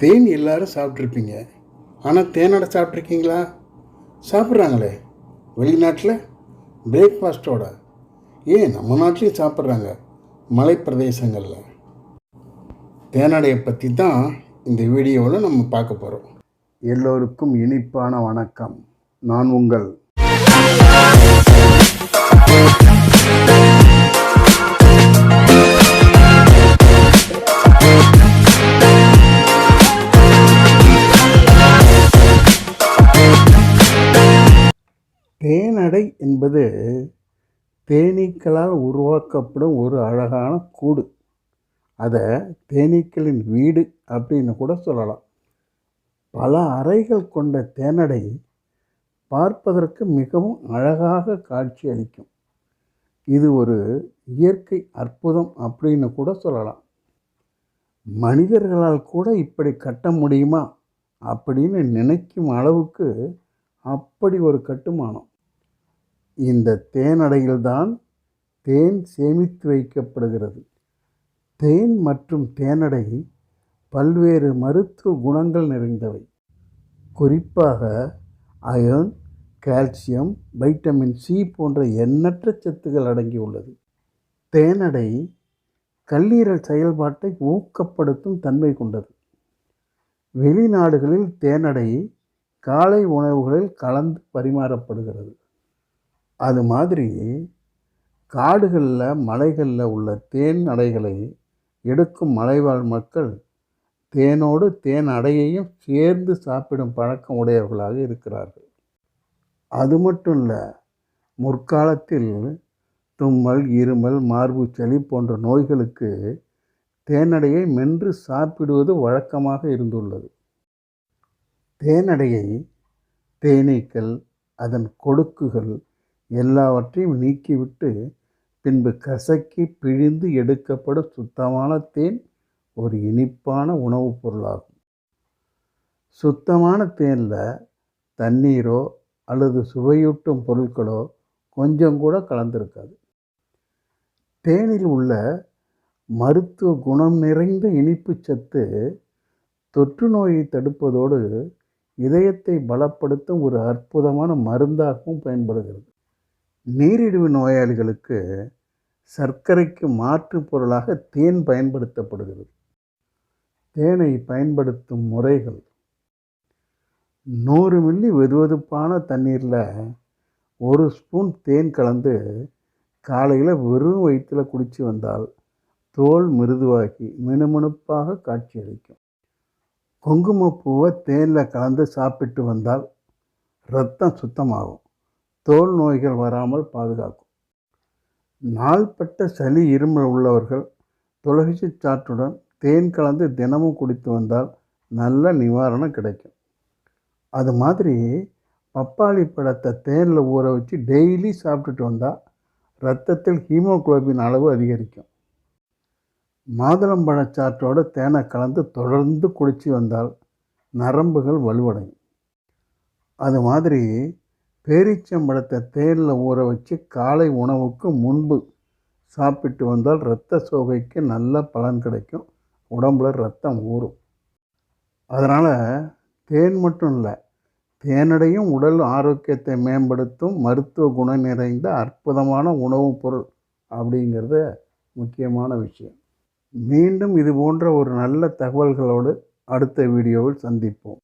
தேன் எல்லாரும் சாப்பிட்ருப்பீங்க. ஆனால் தேனோட சாப்பிட்ருக்கீங்களா? சாப்பிட்றாங்களே. வெளிநாட்டில் பிரேக்ஃபாஸ்ட்டோட ஏன் நம்ம நாட்டிலையும் சாப்பிட்றாங்க மலைப்பிரதேசங்களில்? தேனடையை பற்றி தான் இந்த வீடியோவில் நம்ம பார்க்க போகிறோம் எல்லோருக்கும் இனிப்பான வணக்கம். நான் உங்கள் தேனடை என்பது தேனீக்களால் உருவாக்கப்படும் ஒரு அழகான கூடு. அதை தேனீக்களின் வீடு அப்படின்னு கூட சொல்லலாம். பல அறைகள் கொண்ட தேனடை பார்ப்பதற்கு மிகவும் அழகாக காட்சி அளிக்கும். இது ஒரு இயற்கை அற்புதம் அப்படின்னு கூட சொல்லலாம். மனிதர்களால் கூட இப்படி கட்ட முடியுமா அப்படின்னு நினைக்கும் அளவுக்கு அப்படி ஒரு கட்டுமானம். இந்த தேனடையில்தான் தேன் சேமித்து வைக்கப்படுகிறது. தேன் மற்றும் தேனடை பல்வேறு மருத்துவ குணங்கள் நிறைந்தவை. குறிப்பாக அயர்ன் கால்சியம் வைட்டமின் சி போன்ற எண்ணற்ற சத்துக்கள் அடங்கியுள்ளது தேனடை கல்லீரல் செயல்பாட்டை ஊக்கப்படுத்தும் தன்மை கொண்டது. வெளிநாடுகளில் தேனடை காலை உணவுகளில் கலந்து பரிமாறப்படுகிறது. அது மாதிரி காடுகளில் மலைகளில் உள்ள தேன் அடைகளை எடுக்கும் மலைவாழ் மக்கள் தேனோடு தேன் அடையையும் சேர்ந்து சாப்பிடும் பழக்கம் உடையவர்களாக இருக்கிறார்கள். அது மட்டும் இல்லை முற்காலத்தில் தும்மல் இருமல் மார்பு சளி போன்ற நோய்களுக்கு தேனடையை மென்று சாப்பிடுவது வழக்கமாக இருந்துள்ளது. தேனடையை தேனீக்கள் அதன் கொடுக்குகள் எல்லாவற்றையும் நீக்கிவிட்டு பின்பு கசக்கி பிழிந்து எடுக்கப்படும் சுத்தமான தேன் ஒரு இனிப்பான உணவுப் பொருளாகும். சுத்தமான தேனில் தண்ணீரோ அல்லது சுவையூட்டும் பொருட்களோ கொஞ்சம் கூட கலந்திருக்காது. தேனில் உள்ள மருத்துவ குணம் நிறைந்த இனிப்பு சத்து தொற்று நோயை தடுப்பதோடு இதயத்தை பலப்படுத்தும் ஒரு அற்புதமான மருந்தாகவும் பயன்படுகிறது. நீரிழிவு நோயாளிகளுக்கு சர்க்கரைக்கு மாற்று பொருளாக தேன் பயன்படுத்தப்படுகிறது. தேனை பயன்படுத்தும் முறைகள். நூறு மில்லி வெதுவெதுப்பான தண்ணீரில் ஒரு ஸ்பூன் தேன் கலந்து காலையில் வெறும் வயிற்றில் குடித்து வந்தால் தோல் மிருதுவாகி மினுமினுப்பாக காட்சியளிக்கும். குங்குமப்பூவை தேனில் கலந்து சாப்பிட்டு வந்தால் ரத்தம் சுத்தமாகும். தோல் நோய்கள் வராமல் பாதுகாக்கும். நாள்பட்ட சளி இருமல் உள்ளவர்கள் துளசி சாற்றுடன் தேன் கலந்து தினமும் குடித்து வந்தால் நல்ல நிவாரணம் கிடைக்கும். அது மாதிரி பப்பாளி பழத்தை தேனில் ஊற வச்சு டெய்லி சாப்பிட்டுட்டு வந்தால் ரத்தத்தில் ஹீமோகுளோபின் அளவு அதிகரிக்கும். மாதுளம்பழ சாற்றோடு தேனை கலந்து தொடர்ந்து குடித்து வந்தால் நரம்புகள் வலுவடையும். அது மாதிரி பேரீச்சம்பழத்தை தேனில் ஊற வச்சு காலை உணவுக்கு முன்பு சாப்பிட்டு வந்தால் இரத்த சோகைக்கு நல்ல பலன் கிடைக்கும். உடம்புல ரத்தம் ஊறும். அதனால் தேன் மட்டும் இல்லை தேனடையும் உடல் ஆரோக்கியத்தை மேம்படுத்தும் மருத்துவ குணம் நிறைந்த அற்புதமான உணவுப் பொருள் அப்படிங்கிறது முக்கியமான விஷயம். மீண்டும் இது போன்ற ஒரு நல்ல தகவல்களோடு அடுத்த வீடியோவில் சந்திப்போம்.